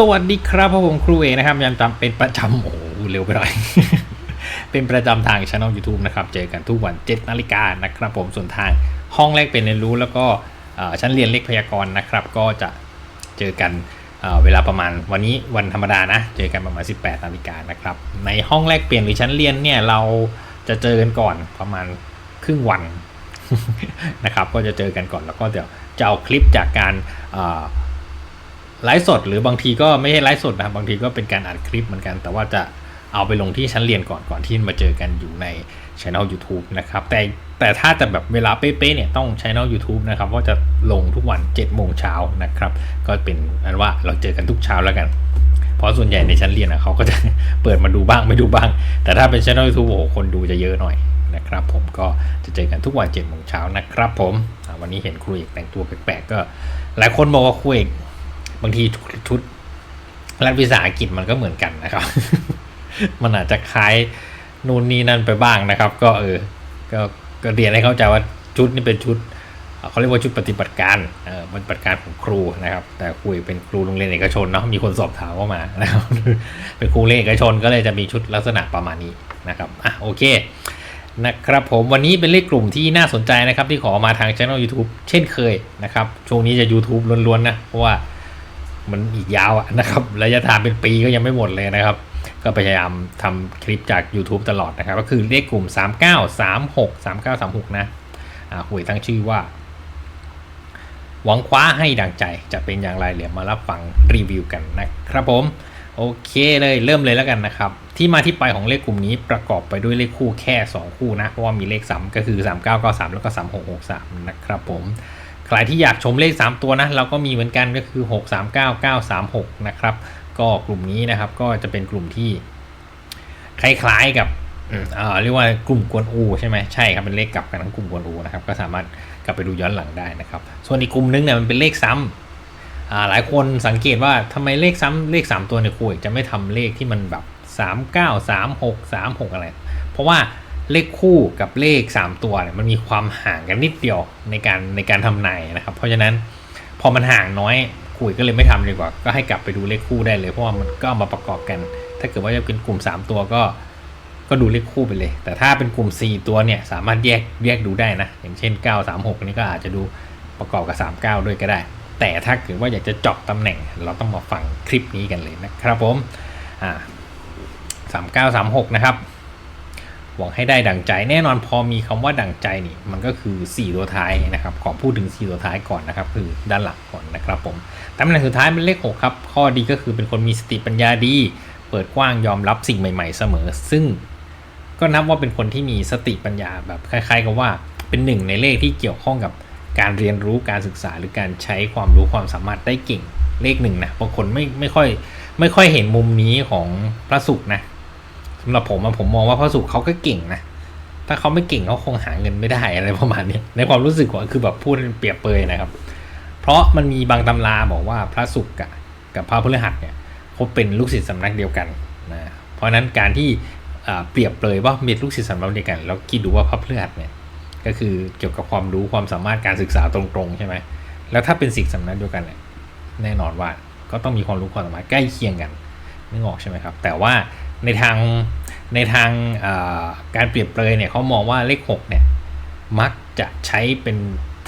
สวัสดีครับผมครูเอนะครับยังจำเป็นประจำโอ้โหเร็วไปหน่อย เป็นประจำทางช่อง YouTube นะครับ เจอกันทุกวัน7นาฬิกานะครับผมส่วนทางห้องแรกเป็นเรียนรู้แล้วก็ชั้นเรียนเลขพยากรณ์นะครับ ก็จะเจอกันเเวลาประมาณวันนี้วันธรรมดานะ เจอกันประมาณ 18นาฬิกานะครับ ในห้องแรกเปลี่ยนหรือชั้นเรียนเนี่ยเราจะเจอกันก่อนประมาณครึ่งวันนะครับ ก็จะเจอกันก่อนแล้วก็เดี๋ยวจะเอาคลิปจากการ ไลฟ์สดหรือบางทีก็ไม่ใช่ไลฟ์สดนะครับบางทีก็เป็นการอัดคลิปเหมือนกัน แต่ว่าจะเอาไปลงที่ชั้นเรียนก่อนก่อนที่มาเจอกันอยู่ในช่อง YouTube นะครับแต่แต่ถ้าจะแบบเวลาเป๊ะๆเนี่ยต้องช่อง YouTube นะครับว่าจะลงทุกวัน7โมงเช้านะครับ ก็เป็นอันว่าเราเจอกันทุกเช้าแล้วกัน เพราะส่วนใหญ่ในชั้นเรียนอะเขาก็จะเปิดมาดูบ้างไม่ดูบ้าง แต่ถ้าเป็นช่อง YouTube โอ้โหคนดูจะเยอะหน่อยนะครับ ผมก็จะเจอกันทุกวัน7โมงเช้านะครับ ผมวันนี้เห็นครูเอกแต่งตัวแปลกๆก็ หลายคนบอกว่าครูเอกางทีชุดรัฐวิสาหกิจมันก็เหมือนกันนะครับ มันอาจจะคล้ายนู่นนี่นั่นไปบ้างนะครับ ก็เออก็ก็เรียนให้เข้าใจว่าชุดนี่เป็นชุดเขาเรียกว่าชุดปฏิบัติการเออปฏิบัติการของครูนะครับ แต่ครูเป็นครูโรงเรียนเอกชนเนาะมีคนสอบถามเข้ามานะครับเป็นครูเรียนเอกชนก็เลยจะมีชุดลักษณะประมาณนี้นะครับอะโอเคนะครับผมวันนี้เป็นเลขกลุ่มที่น่าสนใจนะครับที่ขอมาทางช่อง YouTube เช่นเคยนะครับช่วงนี้จะ YouTube ล้วนๆนะเพราะว่า มันอีกยาวอะนะครับระยะทางเป็นปีก็ยังไม่หมดเลยนะครับ ก็พยายามทำคลิปจาก YouTube ตลอดนะครับ ก็คือเลขกลุ่ม 39 36 39 36 นะอ่าหวยตั้งชื่อว่า หวังคว้าให้ดังใจจะเป็นอย่างไรเดี๋ยวมารับฟังรีวิวกันนะครับผม โอเคเลยเริ่มเลยแล้วกันนะครับ ที่มาที่ไปของเลขกลุ่มนี้ประกอบไปด้วยเลขคู่แค่ 2 คู่นะ เพราะว่ามีเลขซ้ำก็คือ 3993 แล้วก็3663 นะครับผม ใครที่อยากชมเลข 3 ตัวนะเราก็มีเหมือนกันก็คือ 639936 นะครับ ก็กลุ่มนี้นะครับก็จะเป็นกลุ่มที่คล้ายๆกับเรียกว่ากลุ่มกวนอูใช่ไหมใช่ครับเป็นเลขกลับกันทั้งกลุ่มกวนอูนะครับก็สามารถกลับไปดูย้อนหลังได้นะครับ ส่วนอีกกลุ่มนึงเนี่ยมันเป็นเลขซ้ำอ่าหลายคนสังเกตว่าทำไมเลขซ้ำเลข 3 ตัวเนี่ยครูเอกจะไม่ทำเลขที่มันแบบ 3 9 3 6 3 6 อะไร เพราะว่า เลขคู่กับเลข 3 ตัวเนี่ยมันมีความห่างกันนิดเดียวในการในการทำนายนะครับ เพราะฉะนั้นพอมันห่างน้อยครูเอกก็เลยไม่ทำดีกว่า ก็ให้กลับไปดูเลขคู่ได้เลย เพราะว่ามันก็เอามาประกอบกัน ถ้าเกิดว่าจะเป็นกลุ่ม 3 ตัวก็ก็ดูเลขคู่ไปเลย แต่ถ้าเป็นกลุ่ม 4 ตัวเนี่ยสามารถแยกแยกดูได้นะ อย่างเช่น 9 3 6 นี่ก็อาจจะดูประกอบกับ 3 9 ด้วยก็ได้ แต่ถ้าเกิดว่าอยากจะเจาะตำแหน่ง เราต้องมาฟังคลิปนี้กันเลยนะครับผมอ่า3 9 3 6 นะครับ หวังให้ได้ดั่งใจแน่นอนพอมีคำว่าดั่งใจนี่มันก็คือ 4 ตัวท้ายนะครับขอพูดถึง 4 ตัวท้ายก่อนนะครับ คือด้านหลังก่อนนะครับผมตำแหน่งสุดท้ายเป็นเลข6ครับข้อดีก็คือเป็นคนมีสติปัญญาดี เปิดกว้างยอมรับสิ่งใหม่ ๆ เสมอ ซึ่งก็นับว่าเป็นคนที่มีสติปัญญาแบบคล้าย ๆ กับว่าเป็นหนึ่งในเลขที่เกี่ยวข้องกับการเรียนรู้การศึกษาหรือการใช้ความรู้ความสามารถได้เก่งเลขหนึ่งนะบางคนไม่ไม่ค่อยไม่ค่อยเห็นมุมนี้ของพระศุกร์นะ สำหรับผมอะผมมองว่าพระศุกร์เขาก็เก่งนะ ถ้าเขาไม่เก่งเขาคงหาเงินไม่ได้อะไรประมาณนี้ในความรู้สึกของคือแบบพูดเปรียบเปยนะครับ เพราะมันมีบางตำราบอกว่าพระศุกร์อะกับพระพฤหัสเนี่ยเขาเป็นลูกศิษย์สำนักเดียวกันนะเพราะฉะนั้นการที่เปรียบเลยว่ามีลูกศิษย์สำนักเดียวกัน แล้วคิดดูว่าพระพฤหัสเนี่ยก็คือเกี่ยวกับความรู้ความสามารถการศึกษาตรงๆใช่ไหมแล้วถ้าเป็นศิษย์สำนักเดียวกันเนี่ยแน่นอนว่าก็ต้องมีความรู้ความสามารถใกล้เคียงกันนึกออกใช่ไหมครับ แต่ว่าในทาง ในทางการเปรียบเปรยเนี่ยเขามองว่าเลข6เนี่ยมักจะใช้เป็น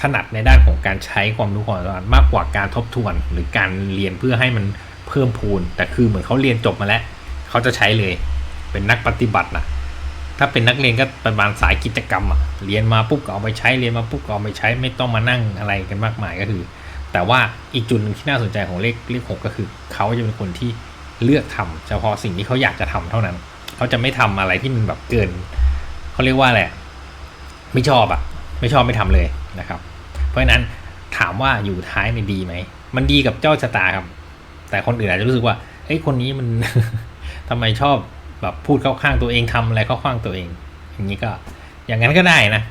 ถนัดในด้านของการใช้ความรู้ความสามารถมากกว่าการทบทวน หรือการเรียนเพื่อให้มันเพิ่มพูน แต่คือเหมือนเขาเรียนจบมาแล้วเขาจะใช้เลยเป็นนักปฏิบัตินะถ้าเป็นนักเรียนก็ประมาณสายกิจกรรมอะเรียนมาปุ๊บก็เอาไปใช้เรียนมาปุ๊บก็เอาไปใช้ไม่ต้องมานั่งอะไรกันมากมายก็คือ แต่ว่าอีกจุดหนึ่งที่น่าสนใจของเลขเลขหกก็คือเขาจะเป็นคนที่เลือกทำเฉพาะสิ่งที่เขาอยากจะทำเท่านั้น เขาจะไม่ทำอะไรที่มันแบบเกินเขาเรียกว่าอะไรอะไม่ชอบอะไม่ชอบไม่ทำเลยนะครับ เพราะฉะนั้นถามว่าอยู่ท้ายในดีไหมมันดีกับเจ้าชะตาครับ แต่คนอื่นอาจจะรู้สึกว่าเฮ้ยคนนี้มันทำไมชอบแบบพูดเข้าข้างตัวเองทำอะไรเข้าข้างตัวเอง อย่างนี้ก็ อย่างนั้นก็ได้นะ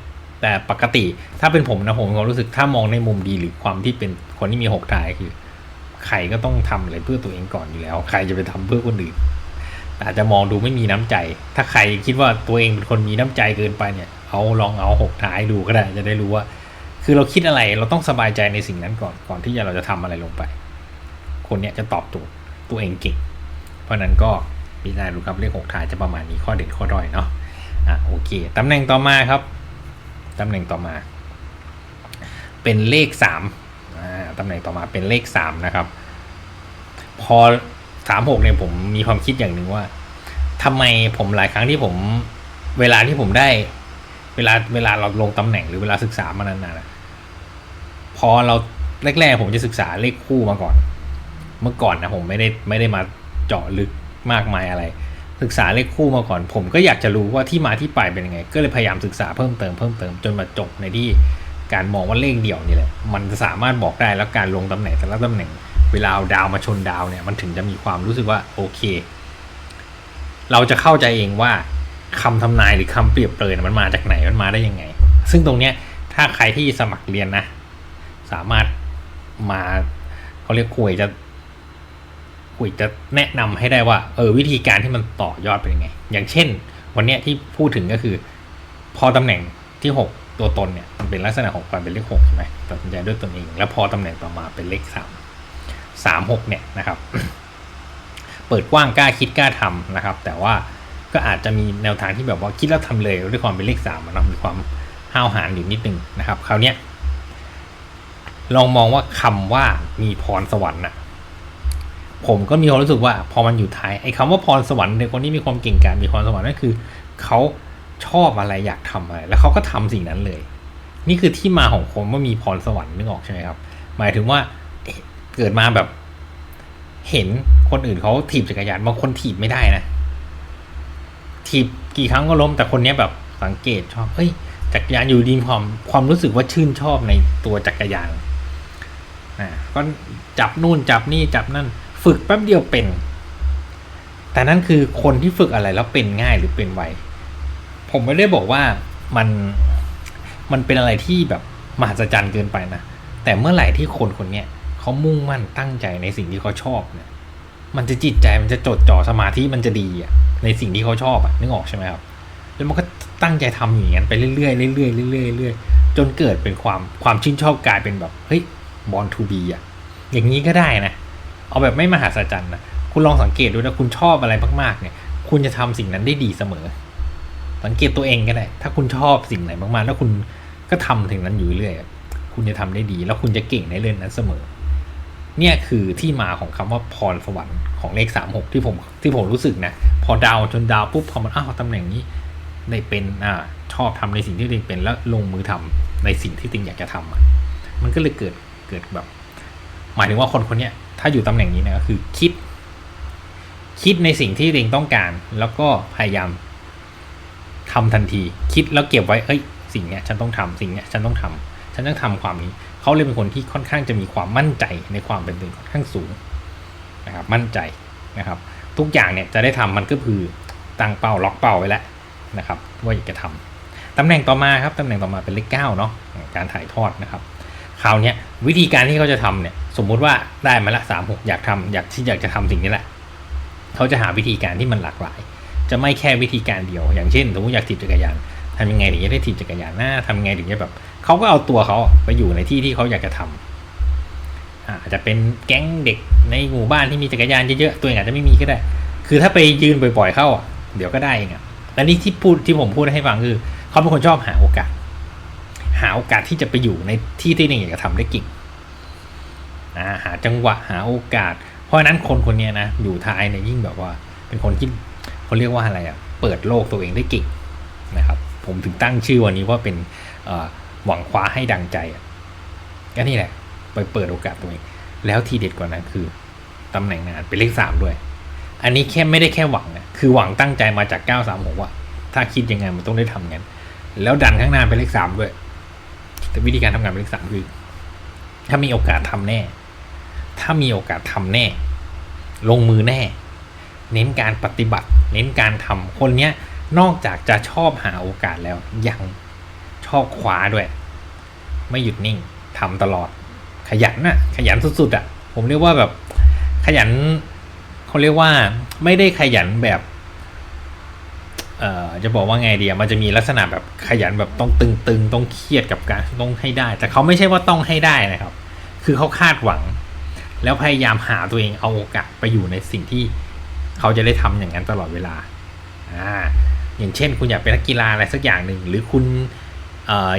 แต่ปกติถ้าเป็นผมนะผมมีความรู้สึกถ้ามองในมุมดีหรือความที่เป็นคนที่มีหกทายคือ ใครก็ต้องทำอะไรเพื่อตัวเองก่อนอยู่แล้ว ใครจะไปทำเพื่อคนอื่น อาจจะมองดูไม่มีน้ำใจ ถ้าใครคิดว่าตัวเองเป็นคนมีน้ำใจเกินไปเนี่ย เอาลองเอาหกท้ายดูก็ได้จะได้รู้ว่า คือเราคิดอะไรเราต้องสบายใจในสิ่งนั้นก่อนก่อนที่จะเราจะทำอะไรลงไป คนเนี้ยจะตอบโจทย์ตัวเองเก่ง เพราะนั้นก็พิจารณาดูครับเลขหกท้ายจะประมาณนี้ข้อเด่นข้อด้อยเนาะอะโอเคตำแหน่งต่อมาครับตำแหน่งต่อมา เป็นเลขสามอ่าตำแหน่งต่อมาเป็นเลขสามนะครับ พอ สามหกเนี่ยผมมีความคิดอย่างหนึ่งว่าทำไมผมหลายครั้งที่ผมเวลาที่ผมได้ เวลาเวลาเราลงตำแหน่งหรือเวลาศึกษามานานๆอะพอเราแรกๆผมจะศึกษาเลขคู่มาก่อน เมื่อก่อนนะผมไม่ได้ไม่ได้มาเจาะลึกมากมายอะไร ศึกษาเลขคู่มาก่อน ผมก็อยากจะรู้ว่าที่มาที่ไปเป็นยังไง ก็เลยพยายามศึกษาเพิ่มเติมเพิ่มเติมจนมาจบในที่การมองว่าเลขเดี่ยวนี่แหละมันจะสามารถบอกได้แล้วการลงตำแหน่งแต่ละตำแหน่ง เวลาเอาดาวมาชนดาวเนี่ยมันถึงจะมีความรู้สึกว่าโอเค เราจะเข้าใจเองว่าคำทำนายหรือคำเปรียบเปรยมันมาจากไหนมันมาได้ยังไง ซึ่งตรงเนี้ยถ้าใครที่สมัครเรียนนะ สามารถมาเขาเรียกคุยจะคุยจะแนะนำให้ได้ว่า เออวิธีการที่มันต่อยอดเป็นยังไง อย่างเช่น วันเนี้ยที่พูดถึงก็คือ พอตำแหน่งที่หกตัวตนเนี่ยมันเป็นลักษณะของการเป็นเลขหกใช่ไหมตัดสินใจด้วยตนเอง แล้วพอตำแหน่งต่อมาเป็นเลขสาม สามหกเนี่ยนะครับ เปิดกว้างกล้าคิดกล้าทำนะครับ แต่ว่าก็อาจจะมีแนวทางที่แบบว่าคิดแล้วทำเลยด้วยความเป็นเลขสามมันมีความห้าวหาญอยู่นิดนึงนะครับคราวนี้ลองมองว่าคำว่ามีพรสวรรค์นะผมก็มีความรู้สึกว่าพอมันอยู่ท้ายไอ้คำว่าพรสวรรค์ในคนที่มีความเก่งกาจมีพรสวรรค์นั่นคือเขาชอบอะไรอยากทำอะไร แล้วเขาก็ทำสิ่งนั้นเลย นี่คือที่มาของคนว่ามีพรสวรรค์นึกออกใช่ไหมครับ หมายถึงว่า เกิดมาแบบ เห็นคนอื่นเขาถีบจักรยานบางคนถีบไม่ได้นะถีบกี่ครั้งก็ล้ม แต่คนนี้แบบสังเกตชอบเฮ้ยจักรยานอยู่ดีความความรู้สึกว่าชื่นชอบในตัวจักรยานอ่าก็จับนู่นจับนี่จับนั่น ฝึกแป๊บเดียวเป็น แต่นั่นคือคนที่ฝึกอะไรแล้วเป็นง่ายหรือเป็นไวผมไม่ได้บอกว่ามันมันเป็นอะไรที่แบบมหัศจรรย์เกินไปนะแต่เมื่อไหร่ที่คนคนเนี้ย เขามุ่งมั่นตั้งใจในสิ่งที่เขาชอบเนี่ย มันจะจิตใจมันจะจดจ่อสมาธิมันจะดีอะ ในสิ่งที่เขาชอบอะนึกออกใช่ไหมครับ แล้วมันก็ตั้งใจทำอย่างนั้นไปเรื่อยๆเรื่อยๆเรื่อยๆเรื่อยๆจนเกิดเป็นความความชื่นชอบกลายเป็นแบบเฮ้ยบอลทูบีอะอย่างนี้ก็ได้นะ เอาแบบไม่มหัศจรรย์นะคุณลองสังเกตดูนะคุณชอบอะไรมากๆเนี่ย คุณจะทำสิ่งนั้นได้ดีเสมอ สังเกตตัวเองก็ได้ ถ้าคุณชอบสิ่งไหนมากๆ แล้วคุณก็ทำถึงนั้นอยู่เรื่อยคุณจะทำได้ดี แล้วคุณจะเก่งในเรื่องนั้นเสมอ เนี่ยคือที่มาของคำว่าพรสวรรค์ของเลขสามหกที่ผมที่ผมรู้สึกนะ พอดาวจนดาวปุ๊บพอมันอ้าวตำแหน่งนี้ได้เป็นอ่าชอบทำในสิ่งที่ตัวเองเป็นแล้วลงมือทำในสิ่งที่ตัวเองอยากจะทำอะมันก็เลยเกิดเกิดแบบ หมายถึงว่าคนคนนี้ถ้าอยู่ตำแหน่งนี้นะก็คือคิด คิดในสิ่งที่ตัวเองต้องการ แล้วก็พยายามทำทันที คิดแล้วเก็บไว้เอ้ย สิ่งเนี้ย ฉันต้องทำสิ่งเนี้ย ฉันต้องทำฉันต้องทำความนี้ เขาเลยเป็นคนที่ค่อนข้างจะมีความมั่นใจในความเป็นตัวเองค่อนข้างสูงนะครับมั่นใจนะครับ ทุกอย่างเนี่ยจะได้ทำมันก็คือตั้งเป้าล็อกเป้าไว้แล้วนะครับว่าอยากจะทำตำแหน่งต่อมาครับตำแหน่งต่อมาเป็นเลขเก้าเนาะการถ่ายทอดนะครับคราวนี้วิธีการที่เขาจะทำเนี่ยสมมุติว่าได้มาละสามหกอยากทำอยากที่อยากจะทำสิ่งนี้แหละเขาจะหาวิธีการที่มันหลากหลาย จะไม่แค่วิธีการเดียว อย่างเช่นสมมติอยากถีบจักรยานทำยังไงถึงจะได้ถีบจักรยานหน้าทำยังไงถึงจะแบบ เขาก็เอาตัวเขาไปอยู่ในที่ที่เขาอยากจะทำอาอาจจะเป็นแก๊งเด็กในหมู่บ้านที่มีจักรยานเยอะๆตัวเองอาจจะไม่มีก็ได้ คือถ้าไปยืนบ่อยๆเข้าเดี๋ยวก็ได้เองอะและนี่ที่พูดที่ผมพูดให้ฟังคือเขาเป็นคนชอบหาโอกาส หาโอกาสที่จะไปอยู่ในที่ที่ตัวเองอยากจะทำได้เก่งหาจังหวะหาโอกาส เพราะนั้นคนคนนี้นะอยู่ท้ายเนี่ยยิ่งแบบว่า เป็นคนที่เขาเรียกว่าอะไรอะเปิดโลกตัวเองได้เก่งนะครับ ผมถึงตั้งชื่อวันนี้ว่าเป็นเหวังคว้าให้ดังใจอะก็นี่แหละไปเปิดโอกาสตัวเองแล้วทีเด็ดกว่านั้นคือตำแหน่งงานเป็นเลขสามด้วย อันนี้แค่ไม่ได้แค่หวังนะคือหวังตั้งใจมาจากเก้าสามหกว่า ถ้าคิดยังไงมันต้องได้ทำงั้น แล้วดันข้างหน้าเป็นเลขสามด้วย แต่วิธีการทำงานเป็นเลขสามคือ ถ้ามีโอกาสทำแน่ ถ้ามีโอกาสทำแน่ ลงมือแน่ เน้นการปฏิบัติ เน้นการทำคนเนี้ยนอกจากจะชอบหาโอกาสแล้วยังชอบคว้าด้วย ไม่หยุดนิ่งทำตลอด ขยันน่ะ ขยันสุดๆอะ ผมเรียกว่าแบบขยันเขาเรียกว่าไม่ได้ขยันแบบเอ่อจะบอกว่าไงเดีอะมันจะมีลักษณะแบบขยันแบบต้องตึงๆต้องเครียดกับการต้องให้ได้ แต่เขาไม่ใช่ว่าต้องให้ได้นะครับ คือเขาคาดหวัง แล้วพยายามหาตัวเองเอาโอกาสไปอยู่ในสิ่งที่เขาจะได้ทำอย่างนั้นตลอดเวลาอ่าอย่างเช่น คุณอยากเป็นนักกีฬาอะไรสักอย่างหนึ่งหรือคุณ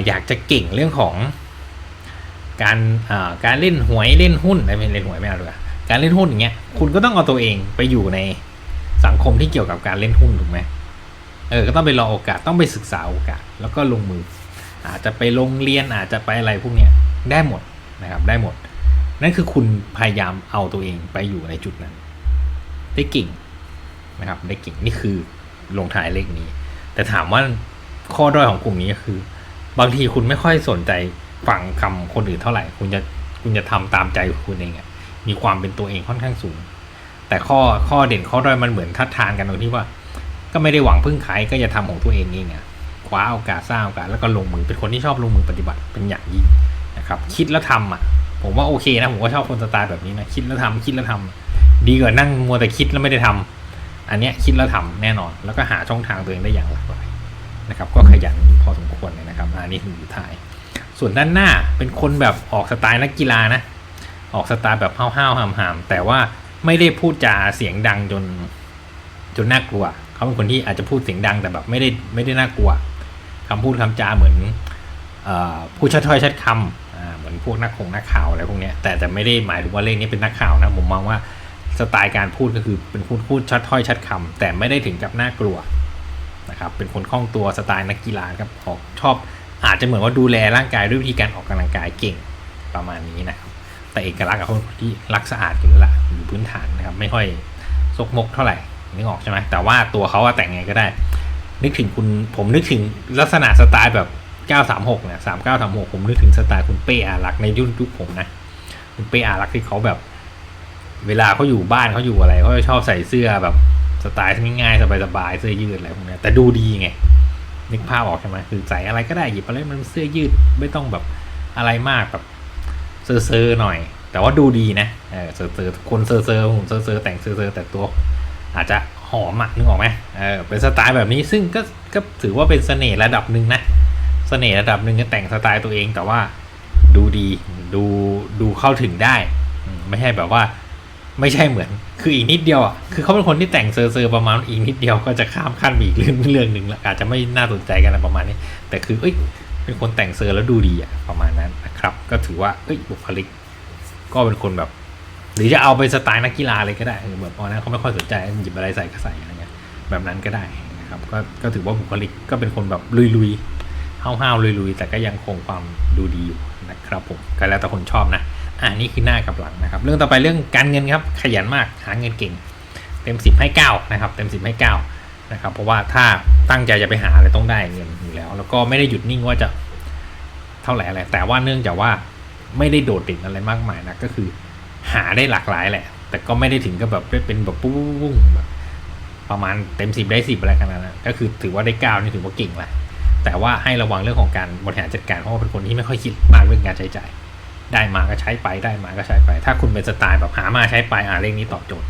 อยากจะเก่งเรื่องของ การการเล่นหวยเล่นหุ้นไม่เป็นเล่นหวยไม่เอาดีกการเล่นหุ้นอย่างเงี้ยคุณก็ต้องเอาตัวเองไปอยู่ในสังคมที่เกี่ยวกับการเล่นหุ้นถูกไหมเออก็ต้องไปรอโอกาสต้องไปศึกษาโอกาส แล้วก็ลงมือ อาจจะไปลงเรียนอาจจะไปอะไรพวกเนี้ยได้หมดนะครับได้หมด นั่นคือคุณพยายามเอาตัวเองไปอยู่ในจุดนั้น ได้เก่งนะครับได้เก่งนี่คือลงท้ายเลขนี้ แต่ถามว่าข้อด้อยของกลุ่มนี้ก็คือ บางทีคุณไม่ค่อยสนใจฟังคำคนอื่นเท่าไหร่ คุณจะคุณจะทำตามใจคุณเองอะมีความเป็นตัวเองค่อนข้างสูง แต่ข้อข้อเด่นข้อด้อยมันเหมือนทัดทานกันตรงที่ว่า ก็ไม่ได้หวังพึ่งใครก็จะทำของตัวเองเองอะคว้าโอกาสสร้างโอกาสแล้วก็ลงมือเป็นคนที่ชอบลงมือปฏิบัติเป็นอย่างยิ่งนะครับ คิดแล้วทำอะ ผมว่าโอเคนะผมก็ชอบคนสไตล์แบบนี้นะคิดแล้วทำคิดแล้วทำดีกว่านั่งมัวแต่คิดแล้วไม่ได้ทำอันเนี้ยคิดแล้วทำแน่นอน แล้วก็หาช่องทางตัวเองได้อย่างหลากหลายนะครับ ก็ขยันอยู่พอสม ควรเลยนะครับอันนี้คืออยู่ท้าย ส่วนด้านหน้าเป็นคนแบบออกสไตล์นักกีฬานะออกสไตล์แบบห้าวๆหามๆแต่ว่าไม่ได้พูดจาเสียงดังจนจนน่ากลัว เขาเป็นคนที่อาจจะพูดเสียงดังแต่แบบไม่ได้ไม่ได้น่ากลัวคำพูดคำจาเหมือนเออพูดชัดถ้อยชัดคำเหมือนพวกนักคงนักข่าวอะไรพวกนี้แต่แต่ไม่ได้หมายถึงว่าเลขนี้เป็นนักข่าวนะผมมองว่าสไตล์การพูดก็คือเป็นพูดพูดชัดถ้อยชัดคำแต่ไม่ได้ถึงกับน่ากลัว นะครับเป็นคนคล่องตัวสไตล์นักกีฬาครับออกชอบอาจจะเหมือนว่าดูแลร่างกายด้วยวิธีการออกกำลังกายเก่งประมาณนี้นะครับ แต่เอกลักษณ์กับคนที่รักสะอาดอยู่แล้วล่ะอยู่พื้นฐานนะครับไม่ค่อยซกมกเท่าไหร่นึกออกใช่ไหมแต่ว่าตัวเขาแต่งไงก็ได้ นึกถึงคุณผมนึกถึงลักษณะสไตล์แบบ 936เนี่ย3936 ผมนึกถึงสไตล์คุณเป้อารักษ์ในยุคยุคผมนะคุณเป้อารักษ์ที่เขาแบบ เวลาเขาอยู่บ้านเขาอยู่อะไรเขาชอบใส่เสื้อแบบ สไตล์ง่ายๆสบายๆเสื้อยืดอะไรพวกเนี้ยแต่ดูดีไงนึกภาพออกใช่ไหมคือใส่อะไรก็ได้หยิบอะไรมันเสื้อยืดไม่ต้องแบบอะไรมากแบบเซอร์เซอร์หน่อย แต่ว่าดูดีนะเออเซอร์เซอร์คนเซอร์เซอร์หุ่นเซอร์เซอร์แต่งเซอร์เซอร์แต่ตัว อาจจะหอมอะนึกออกไหมเออเป็นสไตล์แบบนี้ซึ่งก็ก็ถือว่าเป็นเสน่ห์ระดับหนึ่งนะเสน่ห์ระดับหนึ่งก็แต่งสไตล์ตัวเองแต่ว่าดูดีดูดูเข้าถึงได้ ไม่ใช่แบบว่า ไม่ใช่เหมือน คืออีกนิดเดียวอะคือเขาเป็นคนที่แต่งเซอร์เซอร์ประมาณอีกนิดเดียวก็จะข้ามขั้นไปอีกเรื่องเรื่องหนึ่งละอาจจะไม่น่าสนใจกันอะไรประมาณนี้ แต่คือเอ้ยเป็นคนแต่งเซอร์แล้วดูดีอะประมาณนั้นนะครับ ก็ถือว่าเอ้ยบุคลิก ก็เป็นคนแบบ หรือจะเอาไปสไตล์นักกีฬาเลยก็ได้เออแบบตอนนั้นเขาไม่ค่อยสนใจหยิบอะไรใส่ก็ใส่อะไรเงี้ยแบบนั้นก็ได้นะครับก็ก็ถือว่าบุคลิกก็เป็นคนแบบลุยๆห้าวๆลุยๆแต่ก็ยังคงความดูดีอยู่นะครับผมก็แล้วแต่คนชอบนะ อ่านี่คือหน้ากับหลังนะครับ เรื่องต่อไปเรื่องการเงินครับ ขยันมากหาเงินเก่ง เต็มสิบให้เก้านะครับ เต็มสิบให้เก้านะครับ เพราะว่าถ้าตั้งใจจะไปหาอะไรต้องได้เงินอยู่แล้ว แล้วก็ไม่ได้หยุดนิ่งว่าจะเท่าไหร่อะไรแต่ว่าเนื่องจากว่าไม่ได้โดดเด่นอะไรมากมายนะก็คือ หาได้หลากหลายแหละ แต่ก็ไม่ได้ถึงกับแบบเป็นแบบปุ้งแบบประมาณเต็มสิบได้สิบอะไรขนาดนั้นก็คือถือว่าได้เก้านี่ถือว่าเก่งแหละแต่ว่าให้ระวังเรื่องของการบริหารจัดการเพราะว่าเป็นคนที่ไม่ค่อยคิดมากเรื่องการใช้จ่าย ได้มาก็ใช้ไปได้มาก็ใช้ไป ถ้าคุณเป็นสไตล์แบบหามาใช้ไปอ่าเรื่องนี้ตอบโจทย์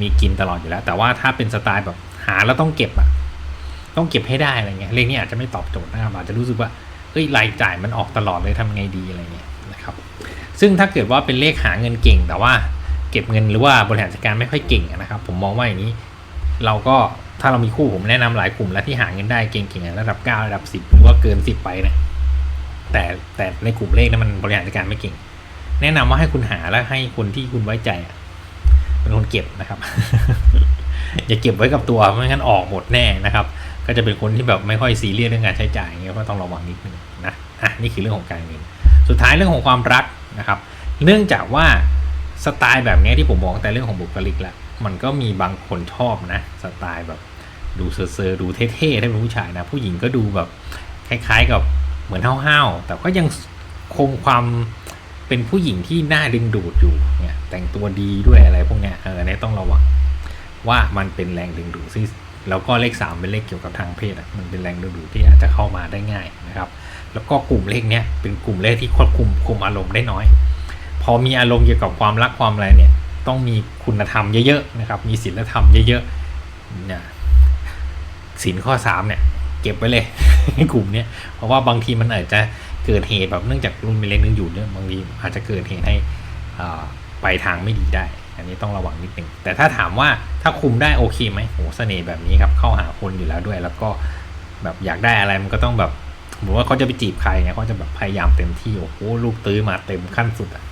มีกินตลอดอยู่แล้ว แต่ว่าถ้าเป็นสไตล์แบบหาแล้วต้องเก็บอะต้องเก็บให้ได้อะไรเงี้ยเรื่องนี้อาจจะไม่ตอบโจทย์นะครับอาจจะรู้สึกว่าเฮ้ยรายจ่ายมันออกตลอดเลยทำไงดีอะไรเงี้ยนะครับซึ่งถ้าเกิดว่าเป็นเลขหาเงินเก่ง แต่ว่าเก็บเงินหรือว่าบริหารจัดการไม่ค่อยเก่งนะครับ ผมมองว่าอย่างนี้ เราก็ถ้าเรามีคู่ผมแนะนำหลายกลุ่มแล้วที่หาเงินได้เก่งๆระดับ 9 ระดับ 10 หรือว่าเกิน 10 ไปนะ แต่แต่ในกลุ่มเลขนั้นมันบริหารจัดการไม่เก่ง แนะนำว่าให้คุณหาแล้วให้คนที่คุณไว้ใจเป็นคนเก็บนะครับ อย่าเก็บไว้กับตัวไม่งั้นออกหมดแน่นะครับ ก็จะเป็นคนที่แบบไม่ค่อยซีเรียสเรื่องการใช้จ่ายเงี้ยก็ต้องระวังนิดนึงนะอะนี่คือเรื่องของการเงินสุดท้ายเรื่องของความรักนะครับ เนื่องจากว่าสไตล์แบบนี้ที่ผมบอกแต่เรื่องของบุคลิกละมันก็มีบางคนชอบนะสไตล์แบบดูเซอร์ดูเท่ๆถ้าเป็นผู้ชายนะ ผู้หญิงก็ดูแบบคล้าย ๆกับ เหมือนห้าวๆแต่ก็ยังคงความเป็นผู้หญิงที่น่าดึงดูดอยู่เนี่ยแต่งตัวดีด้วยอะไรพวกเนี้ยเออเนี่ยต้องระวังว่ามันเป็นแรงดึงดูดซึ่แล้วก็เลข 3 เป็นเลขเกี่ยวกับทางเพศอะมันเป็นแรงดึงดูดที่อาจจะเข้ามาได้ง่ายนะครับ แล้วก็กลุ่มเลขเนี้ยเป็นกลุ่มเลขที่ควบคุมคุมอารมณ์ได้น้อย พอมีอารมณ์เกี่ยวกับความรักความอะไรเนี่ยต้องมีคุณธรรมเยอะๆนะครับ มีศีลธรรมเยอะๆเนี่ยศีลข้อ3เนี่ยเก็บไว้เลย กลุ่มเนี้ยเพราะว่าบางทีมันอาจจะเกิดเหตุแบบเนื่องจากรุ่นมีเลขนึงอยู่เนี่ยบางทีอาจจะเกิดเหตุให้อ่าไปทางไม่ดีได้ อันนี้ต้องระวังนิดนึงแต่ถ้าถามว่าถ้าคุมได้โอเคไหมโหเสน่ห์แบบนี้ครับเข้าหาคนอยู่แล้วด้วย แล้วก็แบบอยากได้อะไรมันก็ต้องแบบสมมติว่าเขาจะไปจีบใครเนี่ยเขาจะแบบพยายามเต็มที่โอ้โหลูกตื้อมาเต็มขั้นสุดอะ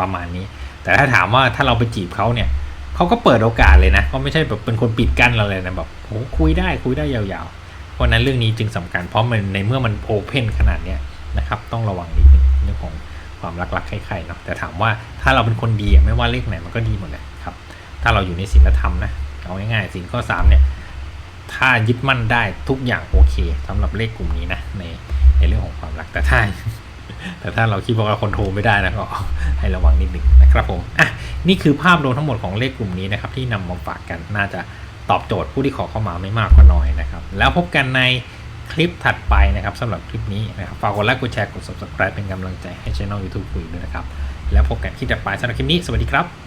ประมาณนี้ แต่ถ้าถามว่าถ้าเราไปจีบเขาเนี่ยเขาก็เปิดโอกาสเลยนะเขาไม่ใช่แบบเป็นคนปิดกั้นเราเลยนะแบบโอ้คุยได้คุยได้ยาวๆ เพราะนั้นเรื่องนี้จึงสำคัญเพราะมันในเมื่อมันโอเพนขนาดเนี้ยนะครับต้องระวังนิดนึงเรื่องของความรักๆใครๆเนาะแต่ถามว่าถ้าเราเป็นคนดีไม่ว่าเลขไหนมันก็ดีหมดเลยครับ ถ้าเราอยู่ในศีลธรรมนะเอาง่ายๆศีลข้อสามเนี่ยถ้ายึดมั่นได้ทุกอย่างโอเคสำหรับเลขกลุ่มนี้นะในในเรื่องของความรักแต่ถ้าแต่ถ้าเราคิดว่าเราคอนโทรลไม่ได้นะก็ให้ระวังนิดหนึ่งนะครับผมอะนี่คือภาพรวมทั้งหมดของเลขกลุ่มนี้นะครับที่นำมาฝากกันน่าจะ ตอบโจทย์ผู้ที่ขอเข้ามาไม่มากก็น้อยนะครับ แล้วพบกันในคลิปถัดไปนะครับสำหรับคลิปนี้นะครับฝากกดไลค์กดแชร์กด subscribe เป็นกำลังใจให้ช่อง YouTube คุยด้วยนะครับ แล้วพบกันคลิปถัดไปสำหรับคลิปนี้ สวัสดีครับ